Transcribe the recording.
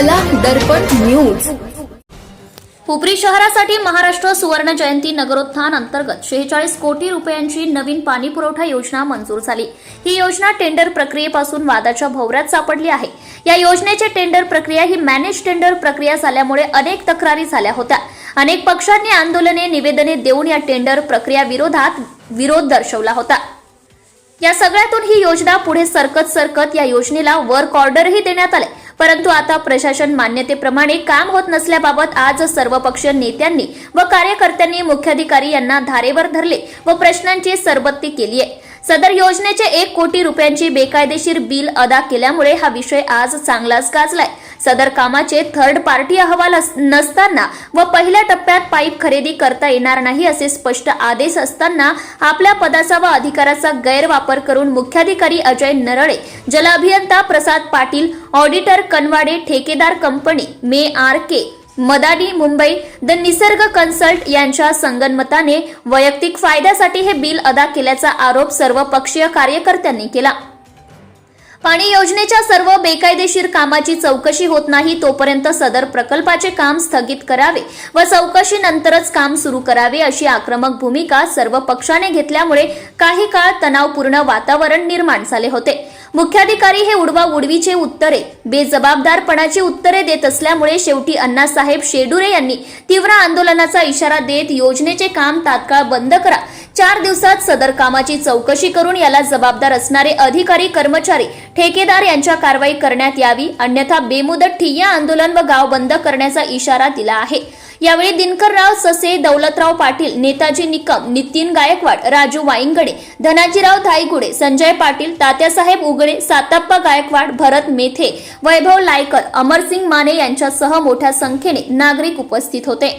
कला दर्पण न्यूज हुपरी शहरासाठी महाराष्ट्र सुवर्ण जयंती नगरोत्थान अंतर्गत शेहेचाळीस कोटी रुपयांची नवीन पाणी पुरवठा योजना मंजूर झाली. ही योजना टेंडर प्रक्रियेपासून वादाच्या भोवऱ्यात सापडली आहे. या योजनेची टेंडर प्रक्रिया ही मॅनेज टेंडर प्रक्रिया झाल्यामुळे अनेक तक्रारी झाल्या होत्या. अनेक पक्षांनी आंदोलने निवेदने देऊन या टेंडर प्रक्रिया विरोधात विरोध दर्शवला होता. या सगळ्यातून ही योजना पुढे सरकत सरकत या योजनेला वर्क ऑर्डरही देण्यात आले. परंतु आता प्रशासन मान्यतेप्रमाणे काम होत नसल्याबाबत आज सर्वपक्षीय नेत्यांनी व कार्यकर्त्यांनी मुख्याधिकारी यांना धारेवर धरले व प्रश्नांची सरबत्ती केली आहे. सदर योजनेचे एक कोटी रुपयांची बेकायदेशीर बिल अदा केल्यामुळे हा विषय आज चांगलाच गाजलाय. सदर कामाचे थर्ड पार्टी अहवाल अस- नसताना व पहिल्या टप्प्यात पाईप खरेदी करता येणार नाही असे स्पष्ट आदेश असताना आपल्या पदाचा व अधिकाराचा गैरवापर करून मुख्याधिकारी अजय नरळे जलअभियंता प्रसाद पाटील ऑडिटर कनवाडे ठेकेदार company may R K Madani Mumbai the Nisarg consult यांच्या संगनमताने वैयक्तिक फायद्यासाठी हे बिल अदा केल्याचा आरोप सर्व पक्षीय कार्यकर्त्यांनी केला. पाणी योजनेच्या सर्व बेकायदेशीर कामाची चौकशी होत नाही तोपर्यंत सदर प्रकल्पाचे काम स्थगित करावे व चौकशीनंतरच काम सुरू करावे अशी आक्रमक भूमिका सर्व पक्षाने घेतल्यामुळे काही काळ तणावपूर्ण वातावरण निर्माण झाले होते. मुख्याधिकारी हे उडवा उडवीचे उत्तरे बेजबाबदारपणाची उत्तरे देत असल्यामुळे शेवटी अण्णासाहेब शेडुरे यांनी तीव्र आंदोलनाचा इशारा देत योजनेचे काम तात्काळ बंद करा चार दिवसात सदर कामाची चौकशी करून याला जबाबदार असणारे अधिकारी कर्मचारी ठेकेदार यांच्या कारवाई करण्यात यावी अन्यथा बेमुदत ठिय्या आंदोलन व गाव बंद करण्याचा इशारा दिला आहे. यावेळी दिनकरराव ससे दौलतराव पाटील नेताजी निकम नितीन गायकवाड राजू वाईंगडे धनाजीराव धाईगुडे संजय पाटील तात्यासाहेब उगडे सातप्पा गायकवाड भरत मेथे वैभव लायकर अमरसिंग माने यांच्यासह मोठ्या संख्येने नागरिक उपस्थित होते.